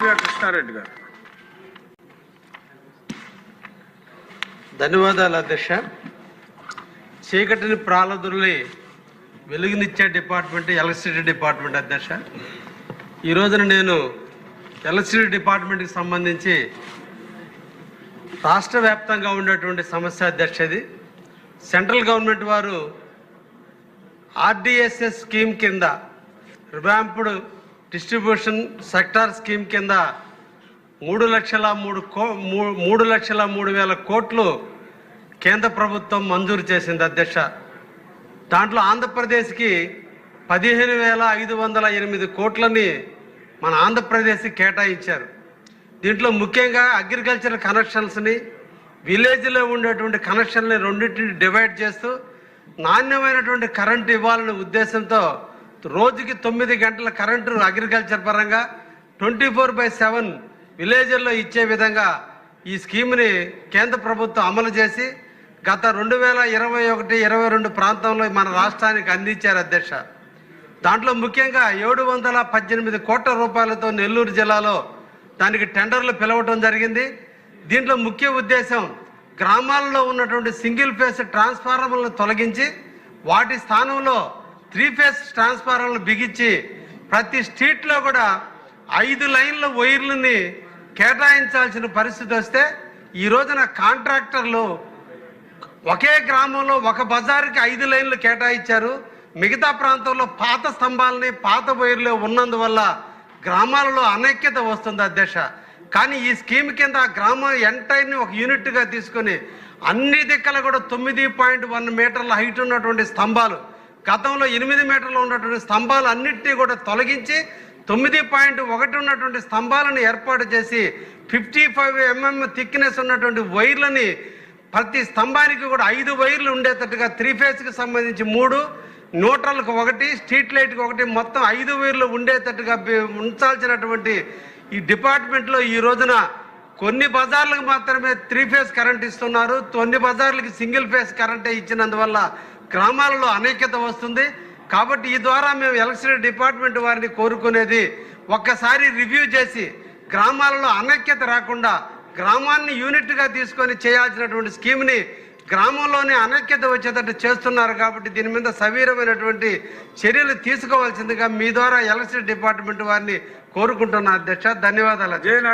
కృష్ణారెడ్డి గారు. ధన్యవాదాలు అధ్యక్ష. చీకటిని ప్రాలదుల్ని వెలుగునిచ్చే డిపార్ట్మెంట్ ఎలక్ట్రిసిటీ డిపార్ట్మెంట్ అధ్యక్ష. ఈ రోజున నేను ఎలక్ట్రిసిటీ డిపార్ట్మెంట్కి సంబంధించి రాష్ట్ర వ్యాప్తంగా ఉండేటువంటి సమస్య అధ్యక్ష ఇది. సెంట్రల్ గవర్నమెంట్ వారు ఆర్డిఎస్ఎస్ స్కీమ్ కింద రివాంప్డ్ డిస్ట్రిబ్యూషన్ సెక్టార్ స్కీమ్ కింద మూడు లక్షల మూడు కో మూ- మూడు లక్షల మూడు వేల కోట్లు కేంద్ర ప్రభుత్వం మంజూరు చేసింది అధ్యక్ష. దాంట్లో ఆంధ్రప్రదేశ్కి పదిహేను వేల ఐదు వందల ఎనిమిది కోట్లని మన ఆంధ్రప్రదేశ్కి కేటాయించారు. దీంట్లో ముఖ్యంగా అగ్రికల్చర్ కనెక్షన్స్ని విలేజ్లో ఉండేటువంటి కనెక్షన్ని రెండింటిని డివైడ్ చేస్తూ నాణ్యమైనటువంటి కరెంటు ఇవ్వాలనే ఉద్దేశంతో రోజుకి తొమ్మిది గంటల కరెంటు అగ్రికల్చర్ పరంగా ట్వంటీ ఫోర్ బై సెవెన్ విలేజర్లో ఇచ్చే విధంగా ఈ స్కీమ్ని కేంద్ర ప్రభుత్వం అమలు చేసి గత రెండు వేల ఇరవై ఒకటి ఇరవై రెండు ప్రాంతంలో మన రాష్ట్రానికి అందించారు అధ్యక్ష. దాంట్లో ముఖ్యంగా ఏడు వందల పద్దెనిమిది కోట్ల రూపాయలతో నెల్లూరు జిల్లాలో దానికి టెండర్లు పిలవటం జరిగింది. దీంట్లో ముఖ్య ఉద్దేశం గ్రామాల్లో ఉన్నటువంటి సింగిల్ ఫేస్ ట్రాన్స్ఫార్మర్లను తొలగించి వాటి స్థానంలో త్రీ ఫేస్ ట్రాన్స్ఫార్మర్లు బిగించి ప్రతి స్ట్రీట్లో కూడా ఐదు లైన్ల వైర్లని కేటాయించాల్సిన పరిస్థితి వస్తే ఈ రోజున కాంట్రాక్టర్లు ఒకే గ్రామంలో ఒక బజారుకి ఐదు లైన్లు కేటాయించారు. మిగతా ప్రాంతంలో పాత స్తంభాలని పాత వైర్లు ఉన్నందువల్ల గ్రామాలలో అనైక్యత వస్తుంది అధ్యక్ష. కానీ ఈ స్కీమ్ కింద ఆ గ్రామం ఎంటైర్ని ఒక యూనిట్గా తీసుకొని అన్ని దిక్కల కూడా తొమ్మిది పాయింట్ వన్ మీటర్ల హైట్ ఉన్నటువంటి స్తంభాలు గతంలో ఎనిమిది మీటర్లు ఉన్నటువంటి స్తంభాలు అన్నింటినీ కూడా తొలగించి తొమ్మిది పాయింట్ ఒకటి ఉన్నటువంటి స్తంభాలను ఏర్పాటు చేసి ఫిఫ్టీ ఫైవ్ ఎంఎం థిక్నెస్ ఉన్నటువంటి వైర్లని ప్రతి స్తంభానికి కూడా ఐదు వైర్లు ఉండేటట్టుగా త్రీ ఫేస్కి సంబంధించి మూడు న్యూట్రల్కి ఒకటి స్ట్రీట్ లైట్కి ఒకటి మొత్తం ఐదు వైర్లు ఉండేటట్టుగా ఉంచాల్సినటువంటి ఈ డిపార్ట్మెంట్లో ఈ రోజున కొన్ని బజార్లకు మాత్రమే త్రీ ఫేస్ కరెంట్ ఇస్తున్నారు. కొన్ని బజార్లకి సింగిల్ ఫేస్ కరెంటే ఇచ్చినందువల్ల గ్రామాలలో అనైక్యత వస్తుంది. కాబట్టి ఈ ద్వారా మేము ఎలక్ట్రిసిటీ డిపార్ట్మెంట్ వారిని కోరుకునేది ఒక్కసారి రివ్యూ చేసి గ్రామాలలో అనైక్యత రాకుండా గ్రామాన్ని యూనిట్గా తీసుకొని చేయాల్సినటువంటి స్కీమ్ని గ్రామంలోనే అనైక్యత వచ్చేటట్టు చేస్తున్నారు కాబట్టి దీని మీద సవీరమైనటువంటి చర్యలు తీసుకోవాల్సిందిగా మీ ద్వారా ఎలక్ట్రిసిటీ డిపార్ట్మెంట్ వారిని కోరుకుంటున్నా అధ్యక్ష. ధన్యవాదాలు అధ్యక్ష.